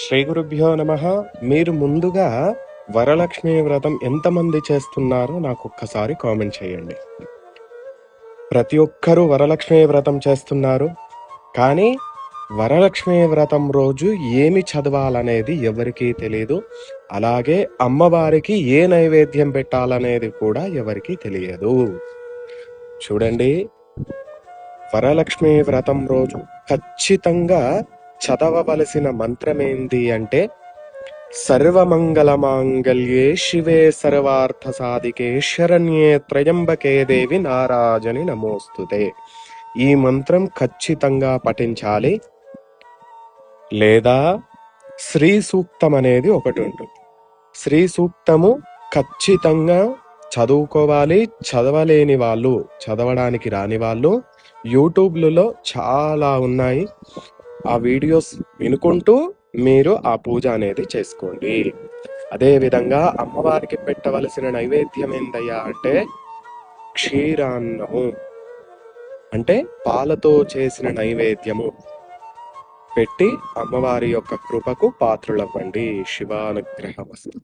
శ్రీ గురుభ్యో నమ. మీరు ముందుగా వరలక్ష్మి వ్రతం ఎంతమంది చేస్తున్నారో నాకు ఒక్కసారి కామెంట్ చేయండి. ప్రతి ఒక్కరూ వరలక్ష్మి వ్రతం చేస్తున్నారు. కానీ వరలక్ష్మి వ్రతం రోజు ఏమి చదవాలనేది ఎవరికీ తెలియదు అలాగే అమ్మవారికి ఏ నైవేద్యం పెట్టాలనేది కూడా ఎవరికీ తెలియదు. చూడండి. వరలక్ష్మి వ్రతం రోజు ఖచ్చితంగా చదవవలసిన మంత్రమేంది అంటే సర్వమంగళమాంగళ్యే శివే సర్వార్థ సాధికే శరణ్యే త్రయంబకే దేవి నారాజని నమోస్తుతే. ఈ మంత్రం ఖచ్చితంగా పఠించాలి. లేదా శ్రీ సూక్తం అనేది ఒకటి ఉంటుంది శ్రీ సూక్తము ఖచ్చితంగా చదువుకోవాలి చదవలేని వాళ్ళు చదవడానికి రాని వాళ్ళు యూట్యూబ్లలో చాలా ఉన్నాయి. ఆ వీడియోస్ వినుకుంటూ మీరు ఆ పూజ అనేది చేసుకోండి. అదేవిధంగా అమ్మవారికి పెట్టవలసిన నైవేద్యం ఏందయ్యా అంటే క్షీరాన్నము. అంటే పాలతో చేసిన నైవేద్యము. పెట్టి అమ్మవారి యొక్క కృపకు పాత్రులవ్వండి. శివానుగ్రహ వస్తు